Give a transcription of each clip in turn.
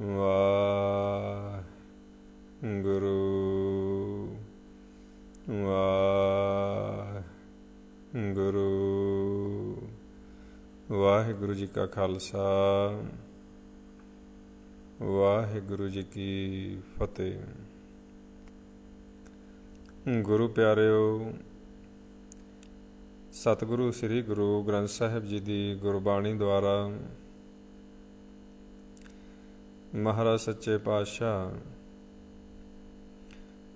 ਵਾਹਿਗੁਰੂ ਵਾਹਿਗੁਰੂ ਵਾਹਿਗੁਰੂ ਜੀ ਕਾ ਖਾਲਸਾ ਵਾਹਿਗੁਰੂ ਜੀ ਕੀ ਫਤਿਹ ਗੁਰੂ ਪਿਆਰਿਓ ਸਤਿਗੁਰੂ ਸ੍ਰੀ ਗੁਰੂ ਗ੍ਰੰਥ ਸਾਹਿਬ ਜੀ ਦੀ ਗੁਰਬਾਣੀ ਦੁਆਰਾ ਮਹਾਰਾਜ ਸੱਚੇ ਪਾਤਸ਼ਾਹ,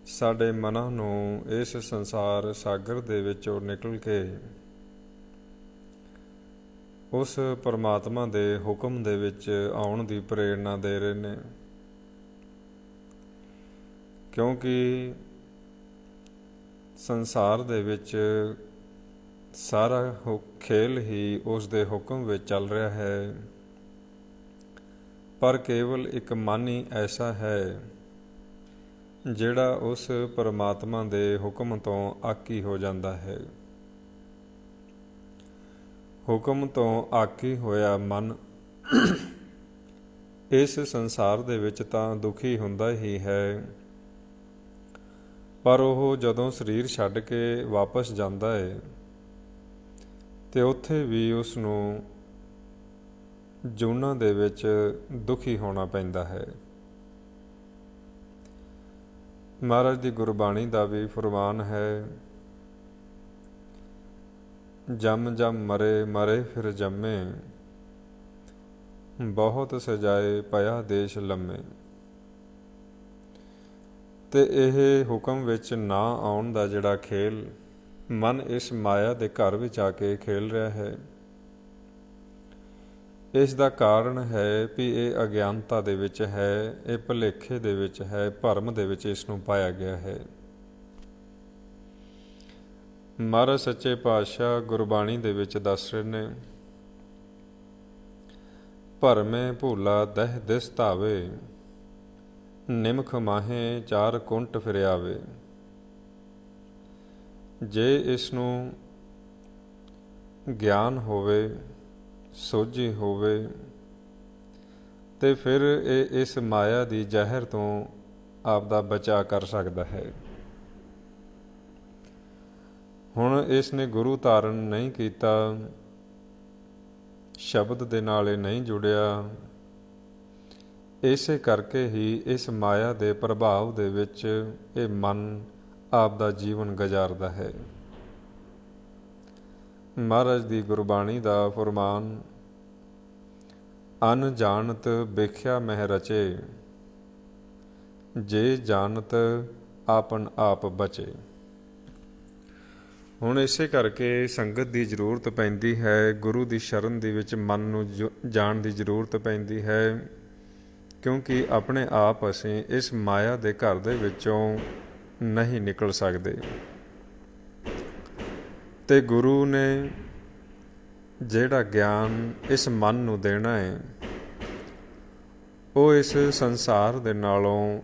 ਸਾਡੇ ਮਨਾਂ ਨੂੰ ਇਸ ਸੰਸਾਰ ਸਾਗਰ ਦੇ ਵਿੱਚੋਂ ਨਿਕਲ ਕੇ ਉਸ ਪਰਮਾਤਮਾ ਦੇ ਹੁਕਮ ਦੇ ਵਿੱਚ ਆਉਣ ਦੀ ਪ੍ਰੇਰਣਾ ਦੇ ਰਹੇ ਨੇ। ਕਿਉਂਕਿ ਸੰਸਾਰ ਦੇ ਵਿੱਚ ਸਾਰਾ ਖੇਲ ਹੀ ਉਸ ਦੇ ਹੁਕਮ ਵਿੱਚ ਚੱਲ ਰਿਹਾ ਹੈ। ਪਰ ਕੇਵਲ ਇੱਕ ਮਨ ਹੀ ਐਸਾ ਹੈ, ਜਿਹੜਾ ਉਸ ਪਰਮਾਤਮਾ ਦੇ ਹੁਕਮ ਤੋਂ ਆਕੀ ਹੋ ਜਾਂਦਾ ਹੈ। ਹੁਕਮ ਤੋਂ ਆਕੀ ਹੋਇਆ ਮਨ ਇਸ ਸੰਸਾਰ ਦੇ ਵਿੱਚ ਤਾਂ ਦੁਖੀ ਹੁੰਦਾ ਹੀ ਹੈ, ਪਰ ਉਹ ਜਦੋਂ ਸਰੀਰ ਛੱਡ ਕੇ ਵਾਪਸ ਜਾਂਦਾ ਹੈ, ਤੇ ਉੱਥੇ ਵੀ ਉਸ ਨੂੰ ਜੂਨਾਂ ਦੇ ਵਿੱਚ ਦੁਖੀ ਹੋਣਾ ਪੈਂਦਾ ਹੈ। ਮਹਾਰਾਜ ਦੀ ਗੁਰਬਾਣੀ ਦਾ ਵੀ ਫਰਮਾਨ ਹੈ, ਜਮ ਜਮ ਮਰੇ ਮਰੇ ਫਿਰ ਜੰਮੇ, ਬਹੁਤ ਸਜਾਏ ਪਿਆ ਦੇਸ਼ ਲੰਮੇ। ਤੇ ਇਹ ਹੁਕਮ ਵਿੱਚ ਨਾ ਆਉਣ ਦਾ ਜਿਹੜਾ ਖੇਲ ਮਨ ਇਸ ਮਾਇਆ ਦੇ ਘਰ ਵਿੱਚ ਆ ਕੇ ਖੇਲ ਰਿਹਾ ਹੈ। ਇਸ ਦਾ ਕਾਰਨ ਹੈ ਵੀ ਇਹ ਅਗਿਆਨਤਾ ਦੇ ਵਿੱਚ ਹੈ, ਇਹ ਭੁਲੇਖੇ ਦੇ ਵਿੱਚ ਹੈ, ਭਰਮ ਦੇ ਵਿੱਚ ਇਸ ਨੂੰ ਪਾਇਆ ਗਿਆ ਹੈ। ਮਹਾਰਾਜ ਸੱਚੇ ਪਾਤਸ਼ਾਹ ਗੁਰਬਾਣੀ ਦੇ ਵਿੱਚ ਦੱਸ ਰਹੇ ਨੇ, ਭਰਮੇ ਭੂਲਾ ਦਹਿ ਦਿਸ ਧਾਵੇ, ਨਿਮਖ ਮਾਹੇ ਚਾਰ ਕੁੰਟ ਫਿਰਿਆਵੇ। ਜੇ ਇਸ ਨੂੰ ਗਿਆਨ ਹੋਵੇ ਸੋਝੀ ਹੋਵੇ। ਤੇ ਫਿਰ ਇਹ ਇਸ ਮਾਇਆ ਦੀ ਜ਼ਹਿਰ ਤੋਂ ਆਪ ਦਾ ਬਚਾ ਕਰ ਸਕਦਾ ਹੈ। ਹੁਣ ਇਸ ਨੇ ਗੁਰੂ ਧਾਰਨ ਨਹੀਂ ਕੀਤਾ। ਸ਼ਬਦ ਦੇ ਨਾਲ ਇਹ ਨਹੀਂ ਜੁੜਿਆ। ਇਸੇ ਕਰਕੇ ਹੀ ਇਸ ਮਾਇਆ ਦੇ ਪ੍ਰਭਾਵ ਦੇ ਵਿੱਚ ਇਹ ਮਨ ਆਪ ਦਾ ਜੀਵਨ ਗੁਜ਼ਾਰਦਾ ਹੈ। ਮਹਾਰਾਜ ਦੀ ਗੁਰਬਾਣੀ ਦਾ ਫਰਮਾਨ, ਅਨ ਜਾਣਤ ਵੇਖਿਆ ਮਹਿ ਰਚੇ, ਜੇ ਜਾਣਤ ਆਪਨ ਆਪ ਬਚੇ। ਹੁਣ ਇਸੇ ਕਰਕੇ ਸੰਗਤ ਦੀ ਜ਼ਰੂਰਤ ਪੈਂਦੀ ਹੈ, ਗੁਰੂ ਦੀ ਸ਼ਰਨ ਦੇ ਵਿੱਚ ਮਨ ਨੂੰ ਜੋ- ਜਾਣ ਦੀ ਜ਼ਰੂਰਤ ਪੈਂਦੀ ਹੈ, ਕਿਉਂਕਿ ਆਪਣੇ ਆਪ ਅਸੀਂ ਇਸ ਮਾਇਆ ਦੇ ਘਰ ਦੇ ਵਿੱਚੋਂ ਨਹੀਂ ਨਿਕਲ ਸਕਦੇ। ਤੇ ਗੁਰੂ ਨੇ ਜਿਹੜਾ ਗਿਆਨ ਇਸ ਮਨ ਨੂੰ ਦੇਣਾ ਹੈ, ਉਹ ਇਸ ਸੰਸਾਰ ਦੇ ਨਾਲੋਂ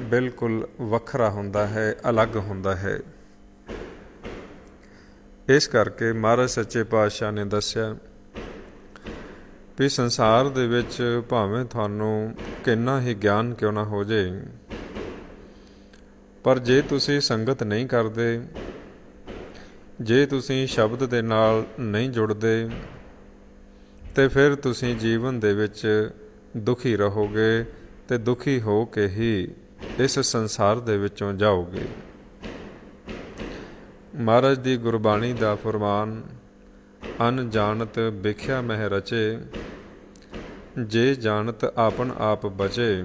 ਬਿਲਕੁਲ ਵੱਖਰਾ ਹੁੰਦਾ ਹੈ, ਅਲੱਗ ਹੁੰਦਾ ਹੈ। ਇਸ ਕਰਕੇ ਮਹਾਰਾਜ ਸੱਚੇ ਪਾਤਸ਼ਾਹ ਨੇ ਦੱਸਿਆ ਵੀ ਸੰਸਾਰ ਦੇ ਵਿੱਚ ਭਾਵੇਂ ਤੁਹਾਨੂੰ ਕਿੰਨਾ ਹੀ ਗਿਆਨ ਕਿਉਂ ਨਾ ਹੋ ਜੇ, ਪਰ ਜੇ ਤੁਸੀਂ ਸੰਗਤ ਨਹੀਂ ਕਰਦੇ ਜੇ ਤੁਸੀਂ ਸ਼ਬਦ ਦੇ ਨਾਲ ਨਹੀਂ ਜੁੜਦੇ, ਤੇ ਫਿਰ ਤੁਸੀਂ ਜੀਵਨ ਦੇ ਵਿੱਚ ਦੁਖੀ ਰਹੋਗੇ ਤੇ ਦੁਖੀ ਹੋ ਕੇ ਹੀ ਇਸ ਸੰਸਾਰ ਦੇ ਵਿੱਚੋਂ ਜਾਓਗੇ। ਮਹਾਰਾਜ ਦੀ ਗੁਰਬਾਣੀ ਦਾ ਫਰਮਾਨ ਅਨਜਾਣਤ ਵਿਖਿਆ ਮਹਿ ਰਚੇ, ਜੇ ਜਾਣਤ ਆਪਨ ਆਪ ਬਚੇ,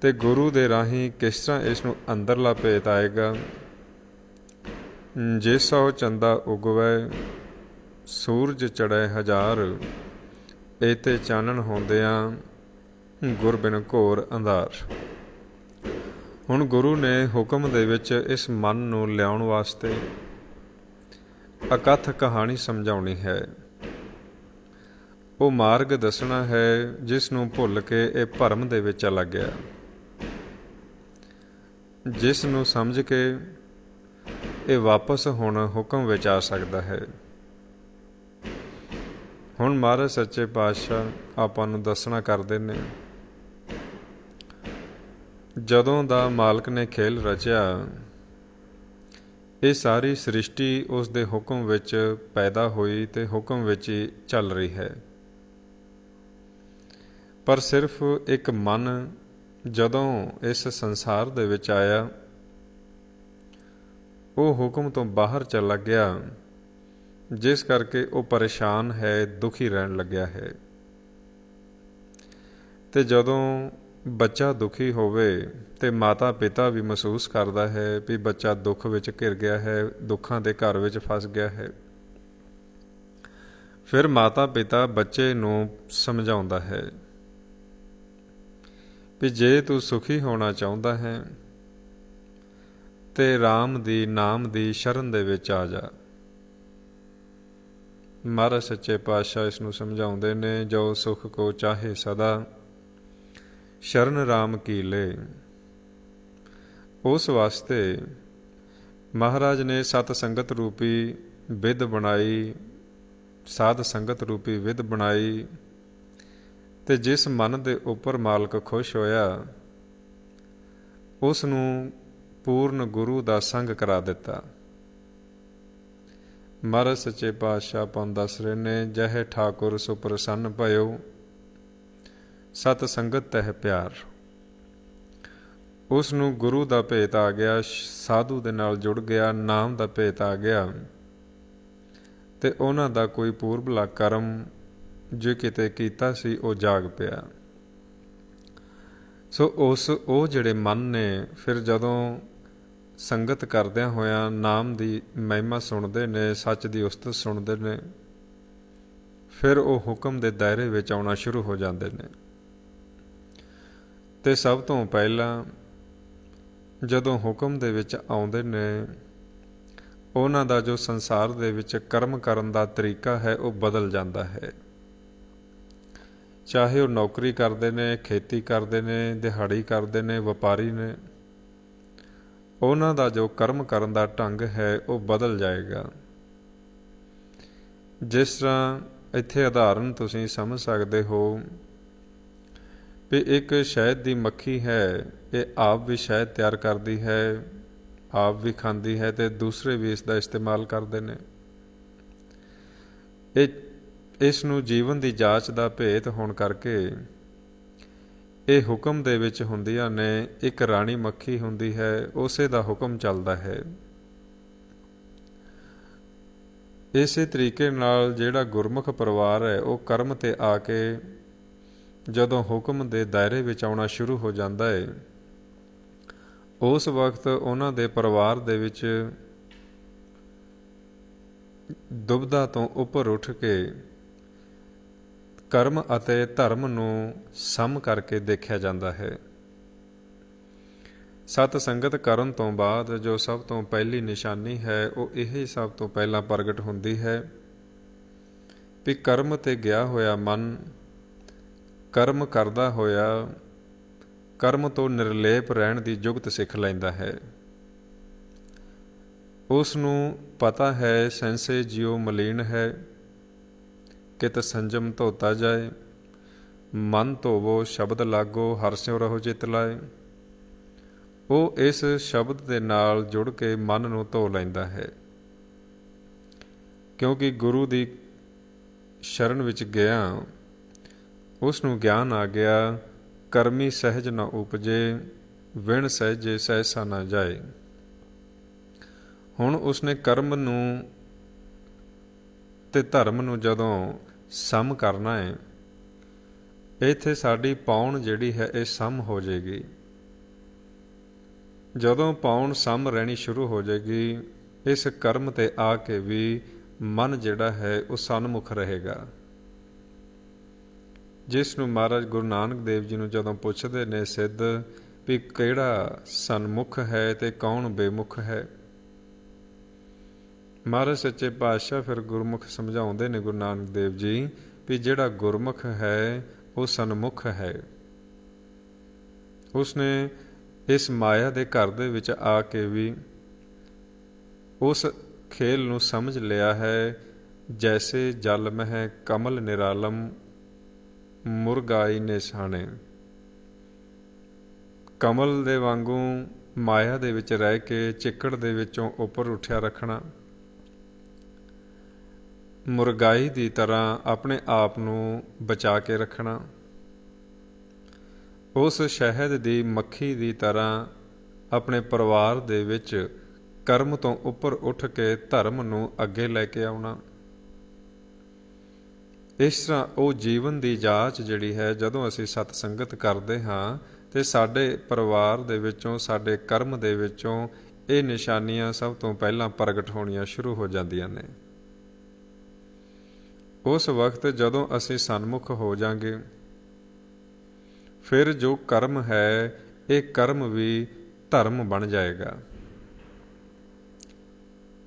ਤੇ ਗੁਰੂ ਦੇ ਰਾਹੀਂ ਕਿਸ ਤਰ੍ਹਾਂ ਇਸ ਨੂੰ ਅੰਦਰਲਾ ਭੇਤ ਆਏਗਾ? ਜੇ ਜਿਸੋ ਚੰਦਾ ਉਗਵੈ, ਸੂਰਜ ਚੜੈ ਹਜ਼ਾਰ, ਏਤੇ ਚਾਨਣ ਹੁੰਦਿਆਂ ਗੁਰ ਬਿਨ ਘੋਰ ਅੰਧਾਰ। ਹੁਣ ਗੁਰੂ ਨੇ ਹੁਕਮ ਦੇ ਵਿੱਚ ਇਸ ਮਨ ਨੂੰ ਲਿਆਉਣ ਵਾਸਤੇ ਅਕਥ ਕਹਾਣੀ ਸਮਝਾਉਣੀ ਹੈ। ਉਹ ਮਾਰਗ ਦੱਸਣਾ ਹੈ ਜਿਸ ਨੂੰ ਭੁੱਲ ਕੇ ਇਹ ਭਰਮ ਦੇ ਵਿੱਚ ਚਲਾ ਗਿਆ। ਜਿਸ ਨੂੰ ਸਮਝ ਕੇ ਇਹ ਵਾਪਸ ਹੁਣ ਹੁਕਮ ਵਿੱਚ ਆ ਸਕਦਾ ਹੈ। ਹੁਣ ਮਹਾਰਾਜ ਸੱਚੇ ਪਾਤਸ਼ਾਹ ਆਪਾਂ ਨੂੰ ਦੱਸਣਾ ਕਰਦੇ ਨੇ, ਜਦੋਂ ਦਾ ਮਾਲਕ ਨੇ ਖੇਲ ਰਚਿਆ, ਇਹ ਸਾਰੀ ਸ੍ਰਿਸ਼ਟੀ ਉਸ ਦੇ ਹੁਕਮ ਵਿੱਚ ਪੈਦਾ ਹੋਈ ਤੇ ਹੁਕਮ ਵਿੱਚ ਹੀ ਚੱਲ ਰਹੀ ਹੈ। ਪਰ ਸਿਰਫ ਇੱਕ ਮਨ ਜਦੋਂ ਇਸ ਸੰਸਾਰ ਦੇ ਵਿੱਚ ਆਇਆ ਉਹ ਹੁਕਮ ਤੋਂ ਬਾਹਰ ਚਲਾ ਗਿਆ ਜਿਸ ਕਰਕੇ ਉਹ ਪਰੇਸ਼ਾਨ ਹੈ, ਦੁਖੀ ਰਹਿਣ ਲੱਗਿਆ ਹੈ। ਤੇ ਜਦੋਂ ਬੱਚਾ ਦੁਖੀ ਹੋਵੇ ਤੇ ਮਾਤਾ ਪਿਤਾ ਵੀ ਮਹਿਸੂਸ ਕਰਦਾ ਹੈ ਵੀ ਬੱਚਾ ਦੁੱਖ ਵਿੱਚ ਘਿਰ ਗਿਆ ਹੈ, ਦੁੱਖਾਂ ਦੇ ਘਰ ਵਿੱਚ ਫਸ ਗਿਆ ਹੈ। ਫਿਰ ਮਾਤਾ ਪਿਤਾ ਬੱਚੇ ਨੂੰ ਸਮਝਾਉਂਦਾ ਹੈ ਵੀ ਜੇ ਤੂੰ ਸੁਖੀ ਹੋਣਾ ਚਾਹੁੰਦਾ ਹੈ ਤੇ RAM ਦੀ ਨਾਮ ਦੀ ਸ਼ਰਨ ਦੇ ਵਿੱਚ ਆ ਜਾ। ਮਹਾਰਾਜ ਸੱਚੇ ਪਾਤਸ਼ਾਹ ਇਸ ਨੂੰ ਸਮਝਾਉਂਦੇ ਨੇ, ਜੋ ਸੁਖ ਕੋ ਚਾਹੇ ਸਦਾ, ਸ਼ਰਨ RAM ਕੀ ਲੈ। ਉਸ ਵਾਸਤੇ ਮਹਾਰਾਜ ਨੇ ਸਤ ਸੰਗਤ ਰੂਪੀ ਵਿਦ ਬਣਾਈ, ਸਾਧ ਸੰਗਤ ਰੂਪੀ ਵਿਦ ਬਣਾਈ, ਤੇ ਜਿਸ ਮਨ ਦੇ ਉੱਪਰ ਮਾਲਕ ਖੁਸ਼ ਹੋਇਆ, ਉਸ ਨੂੰ ਪੂਰਨ ਗੁਰੂ ਦਾ ਸੰਗ ਕਰਾ ਦਿੱਤਾ। ਮਹਾਰਾਜ ਸੱਚੇ ਪਾਤਸ਼ਾਹ ਪੰਨ ਦੱਸ ਰਹੇ ਨੇ, ਜਹ ਠਾਕੁਰ ਸੁਪ੍ਰਸੰਨ ਭਇਓ, ਸਤ ਸੰਗਤ ਤਹਿ ਪਿਆਰ। ਉਸ ਨੂੰ ਗੁਰੂ ਦਾ ਭੇਤ ਆ ਗਿਆ, ਸਾਧੂ ਦੇ ਨਾਲ ਜੁੜ ਗਿਆ, ਨਾਮ ਦਾ ਭੇਤ ਆ ਗਿਆ। ਤੇ ਉਹਨਾਂ ਦਾ ਕੋਈ ਪੂਰਬਲਾ ਕਰਮ ਜੇ ਕਿਤੇ ਕੀਤਾ ਸੀ, ਉਹ ਜਾਗ ਪਿਆ। ਸੋ ਉਸ, ਉਹ ਜਿਹੜੇ ਮਨ ਨੇ, ਫਿਰ ਜਦੋਂ ਸੰਗਤ ਕਰਦਿਆਂ ਹੋਇਆਂ ਨਾਮ ਦੀ ਮਹਿਮਾ ਸੁਣਦੇ ਨੇ, ਸੱਚ ਦੀ ਉਸਤਤ ਸੁਣਦੇ ਨੇ। ਫਿਰ ਉਹ ਹੁਕਮ ਦੇ ਦਾਇਰੇ ਵਿੱਚ ਆਉਣਾ ਸ਼ੁਰੂ ਹੋ ਜਾਂਦੇ ਨੇ। ਤੇ ਸਭ ਤੋਂ ਪਹਿਲਾਂ ਜਦੋਂ ਹੁਕਮ ਦੇ ਵਿੱਚ ਆਉਂਦੇ ਨੇ, ਉਹਨਾਂ ਦਾ ਜੋ ਸੰਸਾਰ ਦੇ ਵਿੱਚ ਕਰਮ ਕਰਨ ਦਾ ਤਰੀਕਾ ਹੈ, ਉਹ ਬਦਲ ਜਾਂਦਾ ਹੈ। ਚਾਹੇ ਉਹ ਨੌਕਰੀ ਕਰਦੇ ਨੇ, ਖੇਤੀ ਕਰਦੇ ਨੇ, ਦਿਹਾੜੀ ਕਰਦੇ ਨੇ, ਵਪਾਰੀ ਨੇ ਉਹਨਾਂ ਦਾ ਜੋ ਕਰਮ ਕਰਨ ਦਾ ਢੰਗ ਹੈ, ਉਹ ਬਦਲ ਜਾਏਗਾ। ਜਿਸ ਤਰ੍ਹਾਂ ਇੱਥੇ ਉਦਾਹਰਨ ਤੁਸੀਂ ਸਮਝ ਸਕਦੇ ਹੋ ਵੀ ਇੱਕ ਸ਼ਹਿਦ ਦੀ ਮੱਖੀ ਹੈ, ਇਹ ਆਪ ਵੀ ਸ਼ਹਿਦ ਤਿਆਰ ਕਰਦੀ ਹੈ, ਆਪ ਵੀ ਖਾਂਦੀ ਹੈ ਤੇ ਦੂਸਰੇ ਵੀ ਇਸ ਦਾ ਇਸਤੇਮਾਲ ਕਰਦੇ ਨੇ। ਇਹ, ਇਸ ਨੂੰ ਜੀਵਨ ਦੀ ਜਾਂਚ ਦਾ ਭੇਤ ਹੋਣ ਕਰਕੇ ਇਹ ਹੁਕਮ ਦੇ ਵਿੱਚ ਹੁੰਦੀਆਂ ਨੇ, ਇੱਕ ਰਾਣੀ ਮੱਖੀ ਹੁੰਦੀ ਹੈ, ਉਸੇ ਦਾ ਹੁਕਮ ਚੱਲਦਾ ਹੈ। ਇਸੇ ਤਰੀਕੇ ਨਾਲ ਜਿਹੜਾ ਗੁਰਮੁਖ ਪਰਿਵਾਰ ਹੈ, ਉਹ ਕਰਮ ਤੇ ਆ ਕੇ ਜਦੋਂ ਹੁਕਮ ਦੇ ਦਾਇਰੇ ਵਿੱਚ ਆਉਣਾ ਸ਼ੁਰੂ ਹੋ ਜਾਂਦਾ ਹੈ, ਉਸ ਵਕਤ ਉਹਨਾਂ ਦੇ ਪਰਿਵਾਰ ਦੇ ਵਿੱਚ ਦੁਬਦਾ ਤੋਂ ਉੱਪਰ ਉੱਠ ਕੇ ਕਰਮ ਅਤੇ ਧਰਮ ਨੂੰ ਸਮ ਕਰਕੇ ਦੇਖਿਆ ਜਾਂਦਾ ਹੈ। ਸਤ ਸੰਗਤ ਕਰਨ ਤੋਂ ਬਾਅਦ ਜੋ ਸਭ ਤੋਂ ਪਹਿਲੀ ਨਿਸ਼ਾਨੀ ਹੈ, ਉਹ ਇਹ ਸਭ ਤੋਂ ਪਹਿਲਾਂ ਪ੍ਰਗਟ ਹੁੰਦੀ ਹੈ ਵੀ ਕਰਮ ਤੇ ਗਿਆ ਹੋਇਆ ਮਨ, ਕਰਮ ਕਰਦਾ ਹੋਇਆ, ਕਰਮ ਤੋਂ ਨਿਰਲੇਪ ਰਹਿਣ ਦੀ ਜੁਗਤ ਸਿੱਖ ਲੈਂਦਾ ਹੈ। ਉਸ ਨੂੰ ਪਤਾ ਹੈ, ਸੈਂਸੇ ਜਿਉ ਮਲੀਨ ਹੈ ਕਿਤ ਸੰਜਮ ਧੋਤਾ ਜਾਏ, ਮਨ ਧੋਵੋ, ਸ਼ਬਦ ਲਾਗੋ, ਹਰ ਸਿਉ ਰਹੋ ਚਿਤ ਲਾਏ। ਉਹ ਇਸ ਸ਼ਬਦ ਦੇ ਨਾਲ ਜੁੜ ਕੇ ਮਨ ਨੂੰ ਧੋ ਲੈਂਦਾ ਹੈ। ਕਿਉਂਕਿ ਗੁਰੂ ਦੀ ਸ਼ਰਨ ਵਿੱਚ ਗਿਆ, ਉਸ ਨੂੰ ਗਿਆਨ ਆ ਗਿਆ, ਕਰਮੀ ਸਹਿਜ ਨਾ ਉਪਜੇ, ਵਿਣ ਸਹਿਜੇ ਸਹਿਸਾ ਨਾ ਜਾਏ। ਹੁਣ ਉਸਨੇ ਕਰਮ ਨੂੰ ਤੇ ਧਰਮ ਨੂੰ ਜਦੋਂ ਸਮ ਕਰਨਾ ਹੈ, ਇੱਥੇ ਸਾਡੀ ਪੌਣ ਜਿਹੜੀ ਹੈ ਇਹ ਸਮ ਹੋ ਜਾਏਗੀ। ਜਦੋਂ ਪੌਣ ਸਮ ਰਹਿਣੀ ਸ਼ੁਰੂ ਹੋ ਜਾਏਗੀ, ਇਸ ਕਰਮ ਤੇ ਆ ਕੇ ਵੀ ਮਨ ਜਿਹੜਾ ਹੈ ਉਹ ਸਨਮੁਖ ਰਹੇਗਾ। ਜਿਸ ਨੂੰ ਮਹਾਰਾਜ ਗੁਰੂ ਨਾਨਕ ਦੇਵ ਜੀ ਨੂੰ ਜਦੋਂ ਪੁੱਛਦੇ ਨੇ ਸਿੱਧ ਵੀ ਕਿਹੜਾ ਸਨਮੁਖ ਹੈ ਤੇ ਕੌਣ ਬੇਮੁਖ ਹੈ ਮਹਾਰਾਜ ਸੱਚੇ ਪਾਤਸ਼ਾਹ ਫਿਰ ਗੁਰਮੁਖ ਸਮਝਾਉਂਦੇ ਨੇ ਗੁਰੂ ਨਾਨਕ ਦੇਵ ਜੀ ਵੀ ਜਿਹੜਾ ਗੁਰਮੁਖ ਹੈ, ਉਹ ਸਨਮੁਖ ਹੈ। ਉਸਨੇ ਇਸ ਮਾਇਆ ਦੇ ਘਰ ਦੇ ਵਿੱਚ ਆ ਕੇ ਵੀ ਉਸ ਖੇਲ ਨੂੰ ਸਮਝ ਲਿਆ ਹੈ, ਜੈਸੇ ਜਲ ਮਹਿ ਕਮਲ ਨਿਰਾਲਮ, ਮੁਰਗਾਈ ਨੇ ਕਮਲ ਦੇ ਵਾਂਗੂ ਮਾਇਆ ਦੇ ਵਿੱਚ ਰਹਿ ਕੇ ਚਿੱਕੜ ਦੇ ਵਿੱਚੋਂ ਉੱਪਰ ਉੱਠਿਆ ਰੱਖਣਾ। ਮੁਰਗਾਈ ਦੀ ਤਰ੍ਹਾਂ ਆਪਣੇ ਆਪ ਨੂੰ ਬਚਾ ਕੇ ਰੱਖਣਾ। ਉਸ ਸ਼ਹਿਦ ਦੀ ਮੱਖੀ ਦੀ ਤਰ੍ਹਾਂ ਆਪਣੇ ਪਰਿਵਾਰ ਦੇ ਵਿੱਚ ਕਰਮ ਤੋਂ ਉੱਪਰ ਉੱਠ ਕੇ ਧਰਮ ਨੂੰ ਅੱਗੇ ਲੈ ਕੇ ਆਉਣਾ। ਇਸ ਤਰ੍ਹਾਂ ਉਹ ਜੀਵਨ ਦੀ ਜਾਂਚ ਜਿਹੜੀ ਹੈ, ਜਦੋਂ ਅਸੀਂ ਸਤ ਸੰਗਤ ਕਰਦੇ ਹਾਂ ਤੇ ਸਾਡੇ ਪਰਿਵਾਰ ਦੇ ਵਿੱਚੋਂ, ਸਾਡੇ ਕਰਮ ਦੇ ਵਿੱਚੋਂ ਇਹ ਨਿਸ਼ਾਨੀਆਂ ਸਭ ਤੋਂ ਪਹਿਲਾਂ ਪ੍ਰਗਟ ਹੋਣੀਆਂ ਸ਼ੁਰੂ ਹੋ ਜਾਂਦੀਆਂ ਨੇ। ਉਸ ਵਕਤ ਜਦੋਂ ਅਸੀਂ ਸਨਮੁਖ ਹੋ ਜਾਾਂਗੇ, ਫਿਰ ਜੋ ਕਰਮ ਹੈ, ਇਹ ਕਰਮ ਵੀ ਧਰਮ ਬਣ ਜਾਏਗਾ।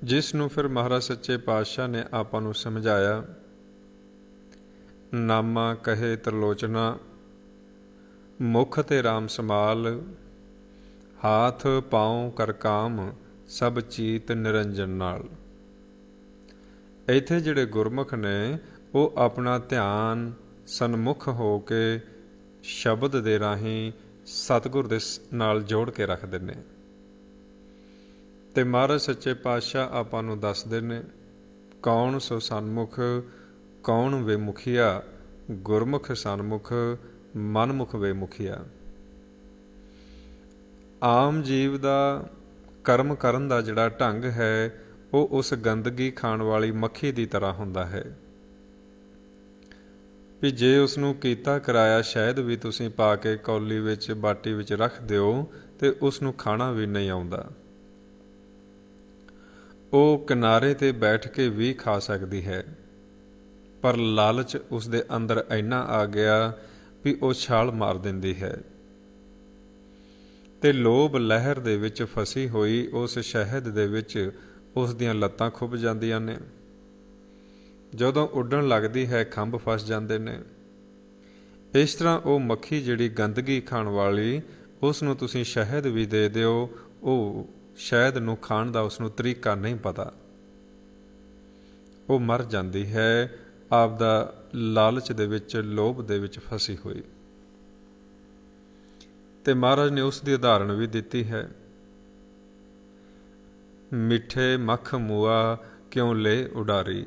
ਜਿਸ ਨੂੰ ਫਿਰ ਮਹਾਰਾਜ ਸੱਚੇ ਪਾਤਸ਼ਾਹ ਨੇ ਆਪਾਂ ਨੂੰ ਸਮਝਾਇਆ, ਨਾਮਾ ਕਹੇ ਤਰਲੋਚਨਾ, ਮੁਖ ਤੇ RAM ਸਮਾਲ ਹਾਥ ਪਾਉ ਕਰ ਕਾਮ, ਸਭ ਚੀਤ ਨਿਰੰਜਨ ਨਾਲ। ਇੱਥੇ ਜਿਹੜੇ ਗੁਰਮੁਖ ਨੇ, ਉਹ ਆਪਣਾ ਧਿਆਨ ਸਨਮੁਖ ਹੋ ਕੇ ਸ਼ਬਦ ਦੇ ਰਾਹੀਂ ਸਤਿਗੁਰ ਦੇ ਨਾਲ ਜੋੜ ਕੇ ਰੱਖਦੇ ਨੇ। ਤੇ ਮਹਾਰਾਜ ਸੱਚੇ ਪਾਤਸ਼ਾਹ ਆਪਾਂ ਨੂੰ ਦੱਸਦੇ ਨੇ, ਕੌਣ ਸੋ ਸਨਮੁਖ, ਕੌਣ ਵੇਮੁਖੀਆ, ਗੁਰਮੁਖ ਸਨਮੁਖ, ਮਨਮੁਖ ਵੇਮੁਖੀਆ। ਆਮ ਜੀਵ ਦਾ ਕਰਮ ਕਰਨ ਦਾ ਜਿਹੜਾ ਢੰਗ ਹੈ ਉਹ ਉਸ ਗੰਦਗੀ ਖਾਣ ਵਾਲੀ ਮੱਖੀ ਦੀ ਤਰ੍ਹਾਂ ਹੁੰਦਾ ਹੈ। ਵੀ ਜੇ ਉਸ ਨੂੰ ਕੀਤਾ ਕਰਾਇਆ ਸ਼ਾਇਦ ਵੀ ਤੁਸੀਂ ਪਾ ਕੇ ਕੌਲੀ ਵਿੱਚ, ਬਾਟੀ ਵਿੱਚ ਰੱਖ ਦਿਓ ਤੇ ਉਸ ਨੂੰ ਖਾਣਾ ਵੀ ਨਹੀਂ ਆਉਂਦਾ। ਉਹ ਕਿਨਾਰੇ ਤੇ ਬੈਠ ਕੇ ਵੀ ਖਾ ਸਕਦੀ ਹੈ। ਪਰ ਲਾਲਚ ਉਸ ਦੇ ਅੰਦਰ ਇੰਨਾ ਆ ਗਿਆ ਵੀ ਉਹ ਛਾਲ ਮਾਰ ਦਿੰਦੀ ਹੈ। ਤੇ ਲੋਭ ਲਹਿਰ ਦੇ ਵਿੱਚ ਫਸੀ ਹੋਈ ਉਸ ਸ਼ਹਿਦ ਦੇ ਵਿੱਚ ਉਸ ਦੀਆਂ ਲੱਤਾਂ ਖੁੱਭ ਜਾਂਦੀਆਂ ਨੇ। ਜਦੋਂ ਉੱਡਣ ਲੱਗਦੀ ਹੈ, ਖੰਭ ਫਸ ਜਾਂਦੇ ਨੇ। ਇਸ ਤਰ੍ਹਾਂ ਉਹ ਮੱਖੀ ਜਿਹੜੀ ਗੰਦਗੀ ਖਾਣ ਵਾਲੀ, ਉਸ ਨੂੰ ਤੁਸੀਂ ਸ਼ਹਿਦ ਵੀ ਦੇ ਦਿਓ, ਉਹ ਸ਼ਹਿਦ ਨੂੰ ਖਾਣ ਦਾ ਉਸ ਨੂੰ ਤਰੀਕਾ ਨਹੀਂ ਪਤਾ। ਉਹ ਮਰ ਜਾਂਦੀ ਹੈ, ਆਪ ਦਾ ਲਾਲਚ ਦੇ ਵਿੱਚ, ਲੋਭ ਦੇ ਵਿੱਚ ਫਸੀ ਹੋਈ। ਤੇ ਮਹਾਰਾਜ ਨੇ ਉਸ ਦੀ ਉਦਾਹਰਣ ਵੀ ਦਿੱਤੀ ਹੈ। ਮਿੱਠੇ ਮੱਖ ਮੁਆ ਕਿਉਂ ਲੈ ਉਡਾਰੀ?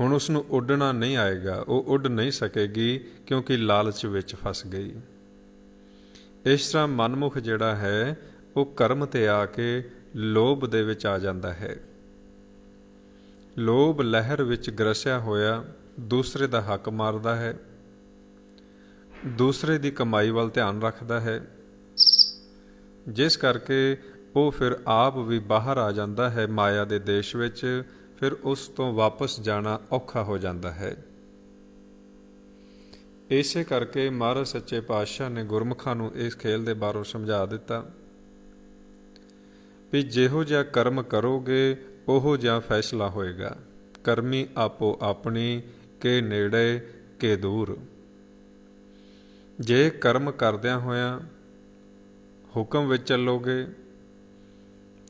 ਹੁਣ ਉਸ ਨੂੰ ਉੱਡਣਾ ਨਹੀਂ ਆਏਗਾ, ਉਹ ਉੱਡ ਨਹੀਂ ਸਕੇਗੀ ਕਿਉਂਕਿ ਲਾਲਚ ਵਿੱਚ ਫਸ ਗਈ। ਇਸ ਤਰ੍ਹਾਂ ਮਨਮੁਖ ਜਿਹੜਾ ਹੈ, ਉਹ ਕਰਮ ਤੇ ਆ ਕੇ ਲੋਭ ਦੇ ਵਿੱਚ ਆ ਜਾਂਦਾ ਹੈ। ਲੋਭ ਲਹਿਰ ਵਿੱਚ ਗਰਸਿਆ ਹੋਇਆ ਦੂਸਰੇ ਦਾ ਹੱਕ ਮਾਰਦਾ ਹੈ, ਦੂਸਰੇ ਦੀ ਕਮਾਈ ਵੱਲ ਧਿਆਨ ਰੱਖਦਾ ਹੈ। ਜਿਸ ਕਰਕੇ ਉਹ ਫਿਰ ਆਪ ਵੀ ਬਾਹਰ ਆ ਜਾਂਦਾ ਹੈ ਮਾਇਆ ਦੇ ਦੇਸ਼ ਵਿੱਚ, ਫਿਰ ਉਸ ਤੋਂ ਵਾਪਸ ਜਾਣਾ ਔਖਾ ਹੋ ਜਾਂਦਾ ਹੈ। ਇਸੇ ਕਰਕੇ ਮਹਾਰਾਜ ਸੱਚੇ ਪਾਤਸ਼ਾਹ ਨੇ ਗੁਰਮੁਖਾਂ ਨੂੰ ਇਸ ਖੇਲ ਦੇ ਬਾਰੇ ਸਮਝਾ ਦਿੱਤਾ ਵੀ ਜਿਹੋ ਜਿਹਾ ਕਰਮ ਕਰੋਗੇ, ਉਹੋ ਜਿਹਾ ਫੈਸਲਾ ਹੋਏਗਾ। ਕਰਮੀ ਆਪੋ ਆਪਣੀ, ਕੇ ਨੇੜੇ, ਕੇ ਦੂਰ। ਜੇ ਕਰਮ ਕਰਦਿਆਂ ਹੋਇਆਂ ਹੁਕਮ ਵਿੱਚ ਚੱਲੋਗੇ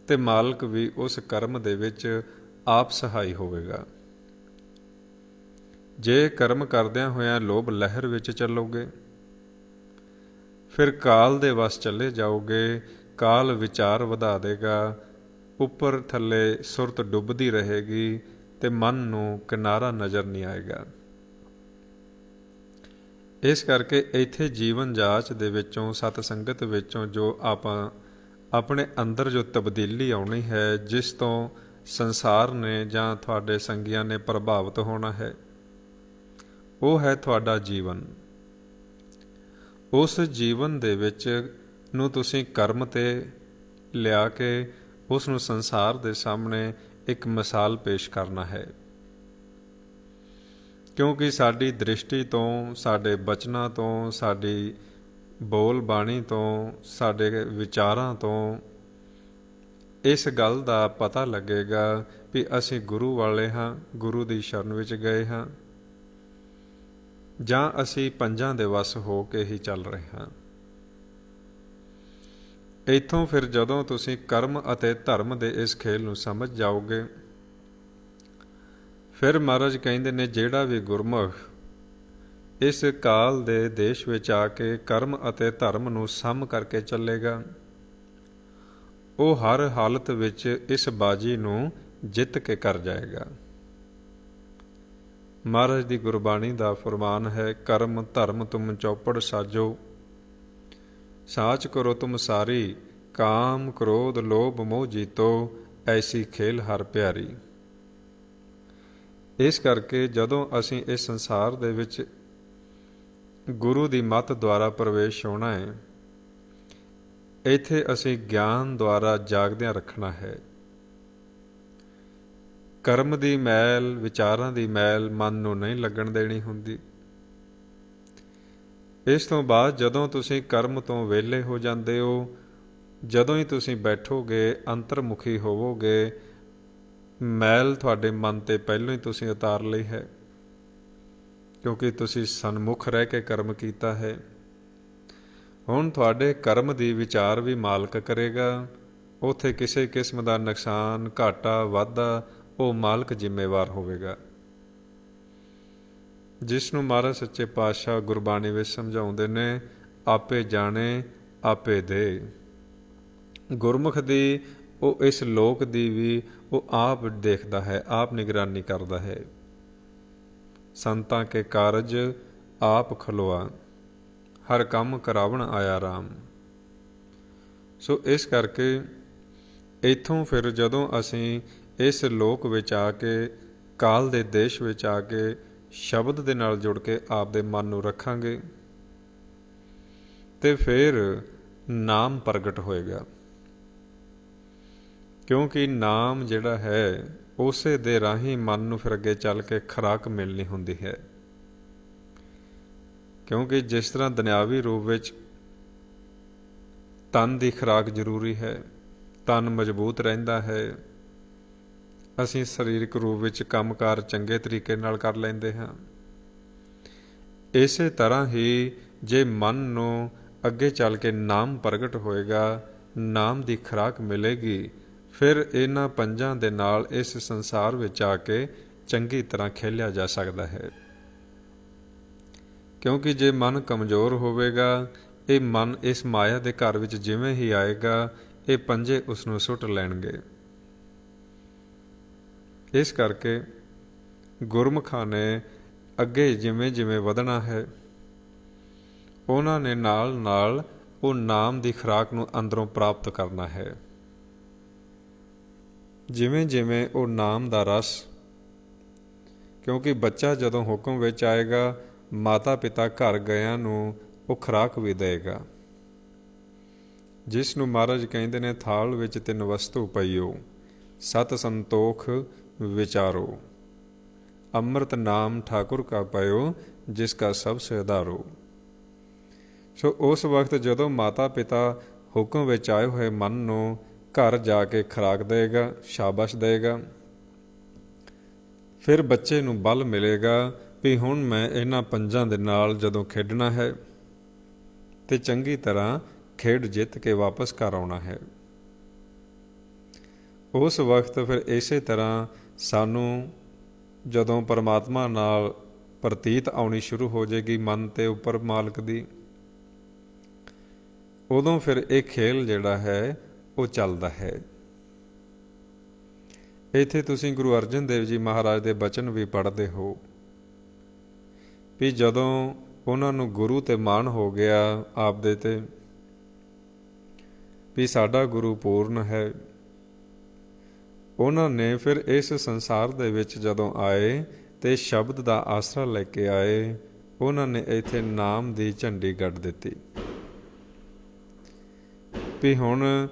ਤੇ ਮਾਲਕ ਵੀ ਉਸ ਕਰਮ ਦੇ ਵਿੱਚ ਆਪ ਸਹਾਈ ਹੋਵੇਗਾ। ਜੇ ਕਰਮ ਕਰਦਿਆਂ ਹੋਇਆਂ ਲੋਭ ਲਹਿਰ ਵਿੱਚ ਚੱਲੋਗੇ, ਫਿਰ ਕਾਲ ਦੇ ਵਸ ਚੱਲੇ ਜਾਓਗੇ, ਕਾਲ ਵਿਚਾਰ ਵਧਾ ਦੇਗਾ, ਉੱਪਰ ਥੱਲੇ ਸੁਰਤ ਡੁੱਬਦੀ ਰਹੇਗੀ ਤੇ ਮਨ ਨੂੰ ਕਿਨਾਰਾ ਨਜ਼ਰ ਨਹੀਂ ਆਏਗਾ। ਇਸ ਕਰਕੇ ਇੱਥੇ ਜੀਵਨ ਜਾਂਚ ਦੇ ਵਿੱਚੋਂ, ਸਤ ਸੰਗਤ ਵਿੱਚੋਂ ਜੋ ਆਪਾਂ ਆਪਣੇ ਅੰਦਰ ਜੋ ਤਬਦੀਲੀ ਆਉਣੀ ਹੈ, ਜਿਸ ਤੋਂ ਸੰਸਾਰ ਨੇ ਜਾਂ ਤੁਹਾਡੇ ਸੰਗੀਆਂ ਨੇ ਪ੍ਰਭਾਵਿਤ ਹੋਣਾ ਹੈ, ਉਹ ਹੈ ਤੁਹਾਡਾ ਜੀਵਨ। ਉਸ ਜੀਵਨ ਦੇ ਵਿੱਚ ਨੂੰ ਤੁਸੀਂ ਕਰਮ ਤੇ ਲਿਆ ਕੇ ਉਸ ਨੂੰ ਸੰਸਾਰ ਦੇ ਸਾਹਮਣੇ ਇੱਕ ਮਿਸਾਲ ਪੇਸ਼ ਕਰਨਾ ਹੈ। ਕਿਉਂਕਿ ਸਾਡੀ ਦ੍ਰਿਸ਼ਟੀ ਤੋਂ, ਸਾਡੇ ਬਚਨਾਂ ਤੋਂ, ਸਾਡੀ ਬੋਲ ਬਾਣੀ ਤੋਂ, ਸਾਡੇ ਵਿਚਾਰਾਂ ਤੋਂ ਇਸ ਗੱਲ ਦਾ ਪਤਾ ਲੱਗੇਗਾ ਵੀ ਅਸੀਂ ਗੁਰੂ ਵਾਲੇ ਹਾਂ, ਗੁਰੂ ਦੀ ਸ਼ਰਨ ਵਿੱਚ ਗਏ ਹਾਂ, ਜਾਂ ਅਸੀਂ ਪੰਜਾਂ ਦੇ ਵਸ ਹੋ ਕੇ ਹੀ ਚੱਲ ਰਹੇ ਹਾਂ। ਇਥੋਂ ਫਿਰ ਜਦੋਂ ਤੁਸੀਂ ਕਰਮ ਅਤੇ ਧਰਮ ਦੇ ਇਸ ਖੇਲ ਨੂੰ ਸਮਝ ਜਾਓਗੇ, ਫਿਰ ਮਹਾਰਾਜ ਕਹਿੰਦੇ ਨੇ, ਜਿਹੜਾ ਵੀ ਗੁਰਮੁਖ ਇਸ ਕਾਲ ਦੇ ਦੇਸ਼ ਵਿੱਚ ਆ ਕੇ ਕਰਮ ਅਤੇ ਧਰਮ ਨੂੰ ਸਮ ਕਰਕੇ ਚੱਲੇਗਾ। ਉਹ ਹਰ ਹਾਲਤ ਵਿੱਚ ਇਸ ਬਾਜੀ ਨੂੰ ਜਿੱਤ ਕੇ ਕਰ ਜਾਏਗਾ। ਮਹਾਰਾਜ ਦੀ ਗੁਰਬਾਣੀ ਦਾ ਫਰਮਾਨ ਹੈ, ਕਰਮ, ਧਰਮ ਤੁਮ ਚੌਪੜ ਸਾਜੋ। ਸਾਚ ਕਰੋ ਤੁਮ ਸਾਰੀ, ਕਾਮ, ਕ੍ਰੋਧ, ਲੋਭ, ਮੋਹ ਜੀਤੋ, ਐਸੀ ਖੇਲ ਹਰ ਪਿਆਰੀ। ਇਸ ਕਰਕੇ ਜਦੋਂ ਅਸੀਂ ਇਸ ਸੰਸਾਰ ਦੇ ਵਿੱਚ ਗੁਰੂ ਦੀ ਮੱਤ ਦੁਆਰਾ ਪ੍ਰਵੇਸ਼ ਹੋਣਾ ਹੈ। ਇੱਥੇ ਅਸੀਂ ਗਿਆਨ ਦੁਆਰਾ ਜਾਗਦਿਆਂ ਰੱਖਣਾ ਹੈ। ਕਰਮ ਦੀ ਮੈਲ, ਵਿਚਾਰਾਂ ਦੀ ਮੈਲ ਮਨ ਨੂੰ ਨਹੀਂ ਲੱਗਣ ਦੇਣੀ ਹੁੰਦੀ। ਇਸ ਤੋਂ ਬਾਅਦ ਜਦੋਂ ਤੁਸੀਂ ਕਰਮ ਤੋਂ ਵਿਹਲੇ ਹੋ ਜਾਂਦੇ ਹੋ, ਜਦੋਂ ਹੀ ਤੁਸੀਂ ਬੈਠੋਗੇ, ਅੰਤਰਮੁਖੀ ਹੋਵੋਗੇ, ਮੈਲ ਤੁਹਾਡੇ ਮਨ ਤੇ ਪਹਿਲਾਂ ਹੀ ਤੁਸੀਂ ਉਤਾਰ ਲਈ ਹੈ। ਕਿਉਂਕਿ ਤੁਸੀਂ ਸਨਮੁਖ ਰਹਿ ਕੇ ਕਰਮ ਕੀਤਾ ਹੈ। ਹੁਣ ਤੁਹਾਡੇ ਕਰਮ ਦੀ ਵਿਚਾਰ ਵੀ ਮਾਲਕ ਕਰੇਗਾ। ਉਥੇ ਕਿਸੇ ਕਿਸਮ ਦਾ ਨੁਕਸਾਨ, ਘਾਟਾ, ਵਾਧਾ ਉਹ ਮਾਲਕ ਜ਼ਿੰਮੇਵਾਰ ਹੋਵੇਗਾ। ਜਿਸ ਨੂੰ ਮਹਾਰਾਜ ਸੱਚੇ ਪਾਤਸ਼ਾਹ ਗੁਰਬਾਣੀ ਵਿੱਚ ਸਮਝਾਉਂਦੇ ਨੇ, ਆਪੇ ਜਾਣੇ, ਆਪੇ ਦੇ। ਗੁਰਮੁਖ ਦੀ, ਉਹ ਇਸ ਲੋਕ ਦੀ ਵੀ ਉਹ ਆਪ ਦੇਖਦਾ ਹੈ, ਆਪ ਨਿਗਰਾਨੀ ਕਰਦਾ ਹੈ। ਸੰਤਾਂ ਕੇ ਕਾਰਜ ਆਪ ਖਲੋਆ, ਹਰ ਕੰਮ ਕਰਾਵਣ ਆਇਆ RAM ਸੋ ਇਸ ਕਰਕੇ ਇਥੋਂ ਫਿਰ ਜਦੋਂ ਅਸੀਂ ਇਸ ਲੋਕ ਵਿੱਚ ਆ ਕੇ, ਕਾਲ ਦੇ ਦੇਸ਼ ਵਿੱਚ ਆ ਕੇ ਸ਼ਬਦ ਦੇ ਨਾਲ ਜੁੜ ਕੇ ਆਪਦੇ ਮਨ ਨੂੰ ਰੱਖਾਂਗੇ, ਤੇ ਫਿਰ ਨਾਮ ਪ੍ਰਗਟ ਹੋਏਗਾ। ਕਿਉਂਕਿ ਨਾਮ ਜਿਹੜਾ ਹੈ ਉਸੇ ਦੇ ਰਾਹੀਂ ਮਨ ਨੂੰ ਫਿਰ ਅੱਗੇ ਚੱਲ ਕੇ ਖਰਾਕ ਮਿਲਣੀ ਹੁੰਦੀ ਹੈ। ਕਿਉਂਕਿ ਜਿਸ ਤਰ੍ਹਾਂ ਦੁਨਿਆਵੀ ਰੂਪ ਵਿੱਚ ਤਨ ਦੀ ਖਰਾਕ ਜ਼ਰੂਰੀ ਹੈ, ਤਨ ਮਜ਼ਬੂਤ ਰਹਿੰਦਾ ਹੈ, ਅਸੀਂ ਸਰੀਰਕ ਰੂਪ ਵਿੱਚ ਕੰਮਕਾਰ ਚੰਗੇ ਤਰੀਕੇ ਨਾਲ ਕਰ ਲੈਂਦੇ ਹਾਂ। ਇਸੇ ਤਰ੍ਹਾਂ ਹੀ ਜੇ ਮਨ ਨੂੰ ਅੱਗੇ ਚੱਲ ਕੇ ਨਾਮ ਪ੍ਰਗਟ ਹੋਏਗਾ, ਨਾਮ ਦੀ ਖਰਾਕ ਮਿਲੇਗੀ ਫਿਰ ਇਹਨਾਂ ਪੰਜਾਂ ਦੇ ਨਾਲ ਇਸ ਸੰਸਾਰ ਵਿੱਚ ਆ ਕੇ ਚੰਗੀ ਤਰ੍ਹਾਂ ਖੇਲਿਆ ਜਾ ਸਕਦਾ ਹੈ। ਕਿਉਂਕਿ ਜੇ ਮਨ ਕਮਜ਼ੋਰ ਹੋਵੇਗਾ, ਇਹ ਮਨ ਇਸ ਮਾਇਆ ਦੇ ਘਰ ਵਿੱਚ ਜਿਵੇਂ ਹੀ ਆਏਗਾ, ਇਹ ਪੰਜੇ ਉਸ ਨੂੰ ਸੁੱਟ ਲੈਣਗੇ। ਇਸ ਕਰਕੇ ਗੁਰਮਖਾਂ ਨੇ ਅੱਗੇ ਜਿਵੇਂ ਜਿਵੇਂ ਵਧਣਾ ਹੈ, ਉਹਨਾਂ ਨੇ ਨਾਲ ਨਾਲ ਉਹ ਨਾਮ ਦੀ ਖਰਾਕ ਨੂੰ ਅੰਦਰੋਂ ਪ੍ਰਾਪਤ ਕਰਨਾ ਹੈ। ਜਿਵੇਂ ਜਿਵੇਂ ਉਹ ਨਾਮ ਦਾ ਰਸ, ਕਿਉਂਕਿ ਬੱਚਾ ਜਦੋਂ ਹੁਕਮ ਵਿੱਚ ਆਏਗਾ ਮਾਤਾ ਪਿਤਾ ਘਰ ਗਿਆਂ ਨੂੰ ਉਹ ਖਰਾਕ ਵੀ ਦੇਗਾ। ਜਿਸ ਨੂੰ ਮਹਾਰਾਜ ਕਹਿੰਦੇ ਨੇ, ਥਾਲ ਵਿੱਚ ਤਿੰਨ ਵਸਤੂ ਪਈਓ, ਸਤ ਸੰਤੋਖ ਵਿਚਾਰੋ। ਅੰਮ੍ਰਿਤ ਨਾਮ ਠਾਕੁਰ ਕਾ ਪਇਓ, ਜਿਸ ਕਾ ਸਭ ਸੇ ਸੋ ਉਸ ਵਕਤ ਜਦੋਂ ਮਾਤਾ ਪਿਤਾ ਹੁਕਮ ਵਿੱਚ ਆਏ ਹੋਏ ਮਨ ਨੂੰ ਘਰ ਜਾ ਕੇ ਖਰਾਕ ਦੇਗਾ ਸ਼ਾਬਾਸ਼ ਦੇਗਾ ਫਿਰ ਬੱਚੇ ਨੂੰ ਬਲ ਮਿਲੇਗਾ ਵੀ ਹੁਣ ਮੈਂ ਇਹਨਾਂ ਪੰਜਾਂ ਦੇ ਨਾਲ ਜਦੋਂ ਖੇਡਣਾ ਹੈ ਤੇ ਚੰਗੀ ਤਰ੍ਹਾਂ ਖੇਡ ਜਿੱਤ ਕੇ ਵਾਪਸ ਘਰ ਆਉਣਾ ਹੈ। ਉਸ ਵਕਤ ਫਿਰ ਇਸੇ ਤਰ੍ਹਾਂ ਸਾਨੂੰ ਜਦੋਂ ਪਰਮਾਤਮਾ ਨਾਲ ਪ੍ਰਤੀਤ ਆਉਣੀ ਸ਼ੁਰੂ ਹੋ ਜਾਏਗੀ ਮਨ ਤੇ ਉੱਪਰ ਮਾਲਕ ਦੀ, ਉਦੋਂ ਫਿਰ ਇਹ ਖੇਲ ਜਿਹੜਾ ਹੈ ਉਹ ਚੱਲਦਾ ਹੈ। ਇੱਥੇ ਤੁਸੀਂ ਗੁਰੂ ਅਰਜਨ ਦੇਵ ਜੀ ਮਹਾਰਾਜ ਦੇ ਬਚਨ ਵੀ ਪੜ੍ਹਦੇ ਹੋ ਵੀ ਜਦੋਂ ਉਹਨਾਂ ਨੂੰ ਗੁਰੂ ਤੇ ਮਾਣ ਹੋ ਗਿਆ ਆਪਦੇ ਤੇ ਵੀ ਸਾਡਾ ਗੁਰੂ ਪੂਰਨ ਹੈ, ਉਹਨਾਂ ਨੇ ਫਿਰ ਇਸ ਸੰਸਾਰ ਦੇ ਵਿੱਚ ਜਦੋਂ ਆਏ ਤੇ ਸ਼ਬਦ ਦਾ ਆਸਰਾ ਲੈ ਕੇ ਆਏ, ਉਹਨਾਂ ਨੇ ਇੱਥੇ ਨਾਮ ਦੀ ਝੰਡੀ ਗੱਡ ਦਿੱਤੀ। ਵੀ ਹੁਣ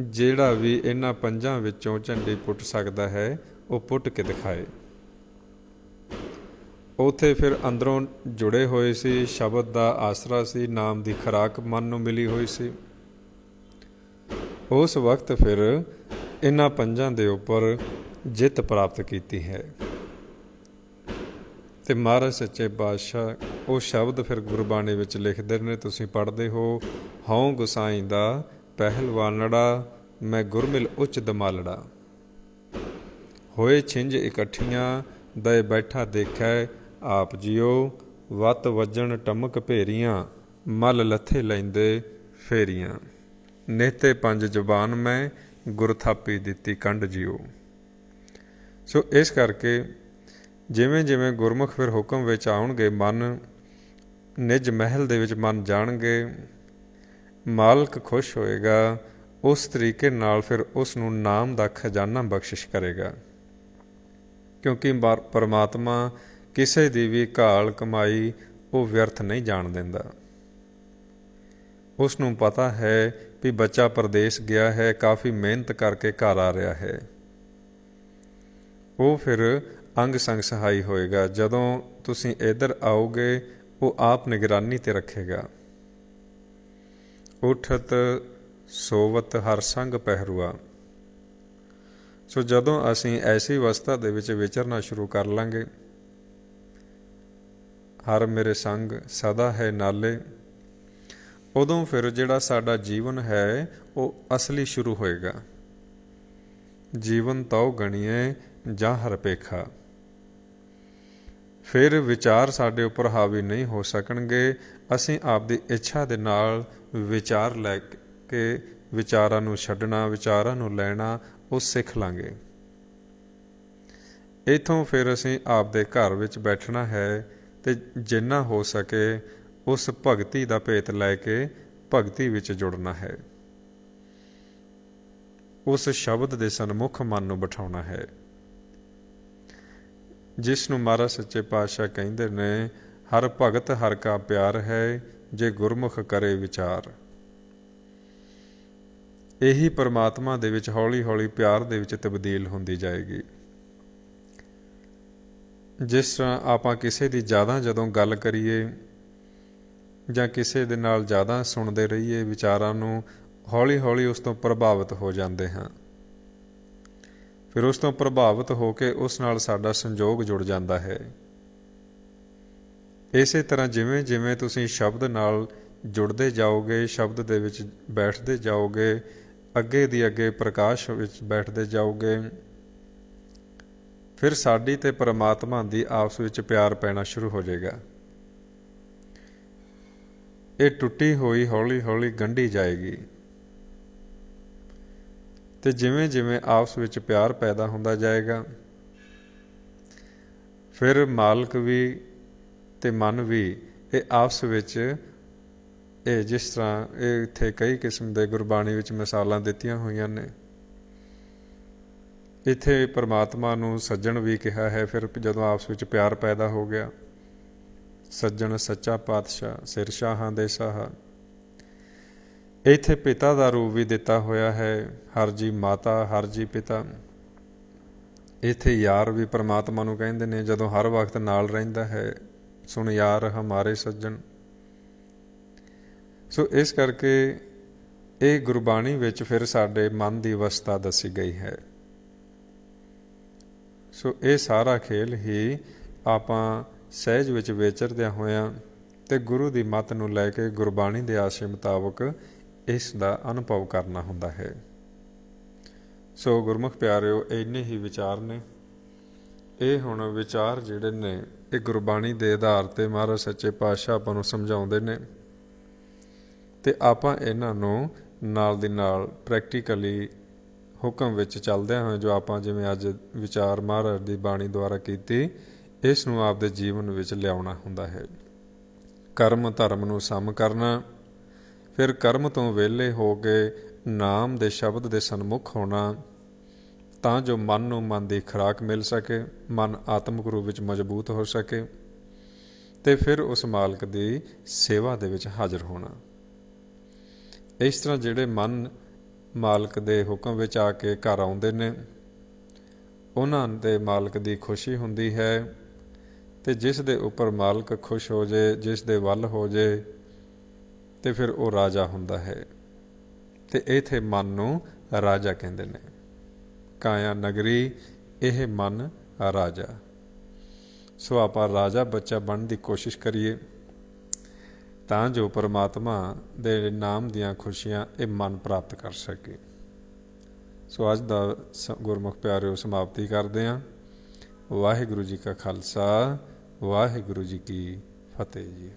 ਜਿਹੜਾ ਵੀ ਇਹਨਾਂ ਪੰਜਾਂ ਵਿੱਚੋਂ ਝੰਡੀ ਪੁੱਟ ਸਕਦਾ ਹੈ, ਉਹ ਪੁੱਟ ਕੇ ਦਿਖਾਏ। ਉਥੇ ਫਿਰ ਅੰਦਰੋਂ ਜੁੜੇ ਹੋਏ ਸੀ, ਸ਼ਬਦ ਦਾ ਆਸਰਾ ਸੀ, ਨਾਮ ਦੀ ਖਰਾਕ ਮਨ ਨੂੰ ਮਿਲੀ ਹੋਈ ਸੀ। ਉਸ ਵਕਤ ਫਿਰ ਇਹਨਾਂ ਪੰਜਾਂ ਦੇ ਉੱਪਰ ਜਿੱਤ ਪ੍ਰਾਪਤ ਕੀਤੀ ਹੈ। ਤੇ ਮਹਾਰਾਜ ਸੱਚੇ ਪਾਤਸ਼ਾਹ, ਉਹ ਸ਼ਬਦ ਫਿਰ ਗੁਰਬਾਣੀ ਵਿੱਚ ਲਿਖਦੇ ਨੇ, ਤੁਸੀਂ ਪੜ੍ਹਦੇ ਹੋ, ਹਉ ਗੁਸਾਈ ਦਾ ਪਹਿਲਵਾਨੜਾ, ਮੈਂ ਗੁਰਮਿਲ ਉੱਚ ਦਮਾਲੜਾ। ਹੋਏ ਛਿੰਝ ਇਕੱਠੀਆਂ, ਦਏ ਬੈਠਾ ਦੇਖੈ ਆਪ ਜਿਉ। ਵਤ ਵਜਣ ਟਮਕ ਭੇਰੀਆਂ, ਮਲ ਲੱਥੇ ਲੈਂਦੇ ਫੇਰੀਆਂ। ਨੇਤੇ ਪੰਜ ਜਬਾਨ ਮੈਂ, ਗੁਰ ਥਾਪੀ ਦਿੱਤੀ ਕੰਡ ਜਿਉ। ਸੋ ਇਸ ਕਰਕੇ ਜਿਵੇਂ ਜਿਵੇਂ ਗੁਰਮੁਖ ਫਿਰ ਹੁਕਮ ਵਿੱਚ ਆਉਣਗੇ ਮਨ, ਨਿਜ ਮਹਿਲ ਦੇ ਵਿੱਚ ਮਨ ਜਾਣਗੇ ਮਾਲਕ ਖੁਸ਼ ਹੋਏਗਾ, ਉਸ ਤਰੀਕੇ ਨਾਲ ਫਿਰ ਉਸ ਨੂੰ ਨਾਮ ਦਾ ਖਜ਼ਾਨਾ ਬਖਸ਼ਿਸ਼ ਕਰੇਗਾ। ਕਿਉਂਕਿ ਪਰਮਾਤਮਾ ਕਿਸੇ ਦੀ ਵੀ ਘਾਲ ਕਮਾਈ ਉਹ ਵਿਅਰਥ ਨਹੀਂ ਜਾਣ ਦਿੰਦਾ। ਉਸ ਨੂੰ ਪਤਾ ਹੈ ਵੀ ਬੱਚਾ ਪਰਦੇਸ ਗਿਆ ਹੈ, ਕਾਫੀ ਮਿਹਨਤ ਕਰਕੇ ਘਰ ਆ ਰਿਹਾ ਹੈ। ਉਹ ਫਿਰ ਅੰਗ ਸੰਗ ਸਹਾਈ ਹੋਏਗਾ। ਜਦੋਂ ਤੁਸੀਂ ਇੱਧਰ ਆਓਗੇ, ਉਹ ਆਪ ਨਿਗਰਾਨੀ ਤੇ ਰੱਖੇਗਾ। ਉਠਤ ਸੋਵਤ ਹਰ ਸੰਗ ਪਹਿਰੂਆ। ਸੋ ਜਦੋਂ ਅਸੀਂ ਐਸੀ ਅਵਸਥਾ ਦੇ ਵਿੱਚ ਵਿਚਰਨਾ ਸ਼ੁਰੂ ਕਰ ਲਾਂਗੇ, ਹਰ ਮੇਰੇ ਸੰਗ ਸਦਾ ਹੈ ਨਾਲੇ, ਉਦੋਂ ਫਿਰ ਜਿਹੜਾ ਸਾਡਾ ਜੀਵਨ ਹੈ, ਉਹ ਅਸਲੀ ਸ਼ੁਰੂ ਹੋਏਗਾ। ਜੀਵਨ ਤਉ ਗਣੀਏ ਜਾਂ ਹਰਪੇਖਾ ਫਿਰ ਵਿਚਾਰ ਸਾਡੇ ਉੱਪਰ ਹਾਵੀ ਨਹੀਂ ਹੋ ਸਕਣਗੇ। ਅਸੀਂ ਆਪਦੀ ਇੱਛਾ ਦੇ ਨਾਲ ਵਿਚਾਰ ਲੈ ਕੇ ਵਿਚਾਰਾਂ ਨੂੰ ਛੱਡਣਾ, ਵਿਚਾਰਾਂ ਨੂੰ ਲੈਣਾ, ਉਹ ਸਿੱਖ ਲਾਂਗੇ। ਇਥੋਂ ਫਿਰ ਅਸੀਂ ਆਪਦੇ ਘਰ ਵਿੱਚ ਬੈਠਣਾ ਹੈ ਤੇ ਜਿੰਨਾ ਹੋ ਸਕੇ ਉਸ ਭਗਤੀ ਦਾ ਭੇਤ ਲੈ ਕੇ ਭਗਤੀ ਵਿੱਚ ਜੁੜਨਾ ਹੈ। ਉਸ ਸ਼ਬਦ ਦੇ ਸਨਮੁਖ ਮਨ ਨੂੰ ਬਿਠਾਉਣਾ ਹੈ। ਜਿਸ ਨੂੰ ਮਹਾਰਾਜ ਸੱਚੇ ਪਾਤਸ਼ਾਹ ਕਹਿੰਦੇ ਨੇ, ਹਰ ਭਗਤ ਹਰ ਕਾ ਪਿਆਰ ਹੈ, ਜੇ ਗੁਰਮੁਖ ਕਰੇ ਵਿਚਾਰ। ਇਹੀ ਪਰਮਾਤਮਾ ਦੇ ਵਿੱਚ ਹੌਲੀ-ਹੌਲੀ ਪਿਆਰ ਦੇ ਵਿੱਚ ਤਬਦੀਲ ਹੁੰਦੀ ਜਾਏਗੀ। ਜਿਸ ਤਰ੍ਹਾਂ ਆਪਾਂ ਕਿਸੇ ਦੀ ਜ਼ਿਆਦਾ ਜਦੋਂ ਗੱਲ ਕਰੀਏ, ਜਾਂ ਕਿਸੇ ਦੇ ਨਾਲ ਜ਼ਿਆਦਾ ਸੁਣਦੇ ਰਹੀਏ ਵਿਚਾਰਾਂ ਨੂੰ, ਹੌਲੀ-ਹੌਲੀ ਉਸ ਤੋਂ ਪ੍ਰਭਾਵਿਤ ਹੋ ਜਾਂਦੇ ਹਾਂ। ਫਿਰ ਉਸ ਤੋਂ ਪ੍ਰਭਾਵਿਤ ਹੋ ਕੇ ਉਸ ਨਾਲ ਸਾਡਾ ਸੰਜੋਗ ਜੁੜ ਜਾਂਦਾ ਹੈ। ਇਸੇ ਤਰ੍ਹਾਂ ਜਿਵੇਂ ਜਿਵੇਂ ਤੁਸੀਂ ਸ਼ਬਦ ਨਾਲ ਜੁੜਦੇ ਜਾਓਗੇ, ਸ਼ਬਦ ਦੇ ਵਿੱਚ ਬੈਠਦੇ ਜਾਓਗੇ, ਅੱਗੇ ਦੀ ਅੱਗੇ ਪ੍ਰਕਾਸ਼ ਵਿੱਚ ਬੈਠਦੇ ਜਾਓਗੇ, ਫਿਰ ਸਾਡੀ ਤੇ ਪਰਮਾਤਮਾ ਦੀ ਆਪਸ ਵਿੱਚ ਪਿਆਰ ਪੈਣਾ ਸ਼ੁਰੂ ਹੋ ਜਾਏਗਾ। ਇਹ ਟੁੱਟੀ ਹੋਈ ਹੌਲੀ ਹੌਲੀ ਗੰਢੀ ਜਾਏਗੀ। ਤੇ ਜਿਵੇਂ ਜਿਵੇਂ ਆਪਸ ਵਿੱਚ ਪਿਆਰ ਪੈਦਾ ਹੁੰਦਾ ਜਾਏਗਾ, ਫਿਰ ਮਾਲਕ ਵੀ ਤੇ ਮਨ ਵੀ ਇਹ ਆਪਸ ਵਿੱਚ ਇਹ ਜਿਸ ਤਰ੍ਹਾਂ ਇਹ ਇੱਥੇ ਕਈ ਕਿਸਮ ਦੇ ਗੁਰਬਾਣੀ ਵਿੱਚ ਮਿਸਾਲਾਂ ਦਿੱਤੀਆਂ ਹੋਈਆਂ ਨੇ। ਇੱਥੇ ਪਰਮਾਤਮਾ ਨੂੰ ਸੱਜਣ ਵੀ ਕਿਹਾ ਹੈ, ਫਿਰ ਜਦੋਂ ਆਪਸ ਵਿੱਚ ਪਿਆਰ ਪੈਦਾ ਹੋ ਗਿਆ, ਸੱਜਣ ਸੱਚਾ ਪਾਤਸ਼ਾਹ, ਸਿਰ ਸ਼ਾਹਾਂ ਦੇ ਸਾਹ। ਇੱਥੇ ਪਿਤਾ ਦਾ ਰੂਪ ਵੀ ਦਿੱਤਾ ਹੋਇਆ ਹੈ। ਹਰ ਜੀ ਮਾਤਾ, ਹਰ ਜੀ ਪਿਤਾ। ਇੱਥੇ ਯਾਰ ਵੀ ਪ੍ਰਮਾਤਮਾ ਨੂੰ ਕਹਿੰਦੇ ਨੇ, ਜਦੋਂ ਹਰ ਵਕਤ ਨਾਲ ਰਹਿੰਦਾ ਹੈ, ਸੁਣ ਯਾਰ ਹਮਾਰੇ ਸੱਜਣ। ਸੋ ਇਸ ਕਰਕੇ ਇਹ ਗੁਰਬਾਣੀ ਵਿੱਚ ਫਿਰ ਸਾਡੇ ਮਨ ਦੀ ਅਵਸਥਾ ਦੱਸੀ ਗਈ ਹੈ। ਸੋ ਇਹ ਸਾਰਾ ਖੇਲ ਹੀ ਆਪਾਂ ਸਹਿਜ ਵਿੱਚ ਵਿਚਰਦਿਆਂ ਹੋਇਆਂ ਤੇ ਗੁਰੂ ਦੀ ਮੱਤ ਨੂੰ ਲੈ ਕੇ ਗੁਰਬਾਣੀ ਦੇ ਆਸ਼ੇ ਮੁਤਾਬਕ ਇਸ ਦਾ ਅਨੁਭਵ ਕਰਨਾ ਹੁੰਦਾ ਹੈ। ਸੋ ਗੁਰਮੁਖ ਪਿਆਰਿਓ, ਇੰਨੇ ਹੀ ਵਿਚਾਰ ਨੇ। ਇਹ ਹੁਣ ਵਿਚਾਰ ਜਿਹੜੇ ਨੇ, ਇਹ ਗੁਰਬਾਣੀ ਦੇ ਆਧਾਰ ਤੇ ਮਹਾਰਾਜ ਸੱਚੇ ਪਾਤਸ਼ਾਹ ਆਪਾਂ ਨੂੰ ਸਮਝਾਉਂਦੇ ਨੇ। ਤੇ ਆਪਾਂ ਇਹਨਾਂ ਨੂੰ ਨਾਲ ਦੀ ਨਾਲ ਪ੍ਰੈਕਟੀਕਲੀ ਹੁਕਮ ਵਿੱਚ ਚੱਲਦਿਆਂ ਹੋਏ ਜੋ ਆਪਾਂ ਜਿਵੇਂ ਅੱਜ ਵਿਚਾਰ ਮਹਾਰਾਜ ਦੀ ਬਾਣੀ ਦੁਆਰਾ ਕੀਤੀ, ਇਸ ਨੂੰ ਆਪਦੇ ਜੀਵਨ ਵਿੱਚ ਲਿਆਉਣਾ ਹੁੰਦਾ ਹੈ। ਕਰਮ ਧਰਮ ਨੂੰ ਸਮ ਕਰਨਾ ਫਿਰ ਕਰਮ ਤੋਂ ਵਿਹਲੇ ਹੋ ਕੇ ਨਾਮ ਦੇ ਸ਼ਬਦ ਦੇ ਸਨਮੁਖ ਹੋਣਾ, ਤਾਂ ਜੋ ਮਨ ਨੂੰ ਮਨ ਦੀ ਖੁਰਾਕ ਮਿਲ ਸਕੇ, ਮਨ ਆਤਮਿਕ ਰੂਪ ਵਿੱਚ ਮਜ਼ਬੂਤ ਹੋ ਸਕੇ ਤੇ ਫਿਰ ਉਸ ਮਾਲਕ ਦੀ ਸੇਵਾ ਦੇ ਵਿੱਚ ਹਾਜ਼ਰ ਹੋਣਾ। ਇਸ ਤਰ੍ਹਾਂ ਜਿਹੜੇ ਮਨ ਮਾਲਕ ਦੇ ਹੁਕਮ ਵਿੱਚ ਆ ਕੇ ਘਰ ਆਉਂਦੇ ਨੇ, ਉਹਨਾਂ ਦੇ ਮਾਲਕ ਦੀ ਖੁਸ਼ੀ ਹੁੰਦੀ ਹੈ ਤੇ ਜਿਸ ਦੇ ਉੱਪਰ ਮਾਲਕ ਖੁਸ਼ ਹੋ ਜੇ, ਜਿਸ ਦੇ ਵੱਲ ਹੋ ਜੇ ਤੇ ਫਿਰ ਉਹ ਰਾਜਾ ਹੁੰਦਾ ਹੈ। ਤੇ ਇਥੇ ਮਨ ਨੂੰ ਰਾਜਾ ਕਹਿੰਦੇ ਨੇ। ਕਾਇਆ ਨਗਰੀ, ਇਹ ਮਨ ਰਾਜਾ। ਸੋ ਆਪਾਂ ਰਾਜਾ ਬੱਚਾ ਬਣਨ ਦੀ ਕੋਸ਼ਿਸ਼ ਕਰੀਏ। ਤਾਂ ਜੋ ਪਰਮਾਤਮਾ ਦੇ ਨਾਮ ਦੀਆਂ ਖੁਸ਼ੀਆਂ ਇਹ ਮਨ ਪ੍ਰਾਪਤ ਕਰ ਸਕੇ। ਸੋ ਅੱਜ ਦਾ ਗੁਰਮੁਖ ਪਿਆਰਿਓ, ਸਮਾਪਤੀ ਕਰਦੇ ਹਾਂ ਵਾਹਿਗੁਰੂ ਜੀ ਕਾ ਖਾਲਸਾ, ਵਾਹਿਗੁਰੂ ਜੀ ਕੀ ਫਤਿਹ ਜੀ।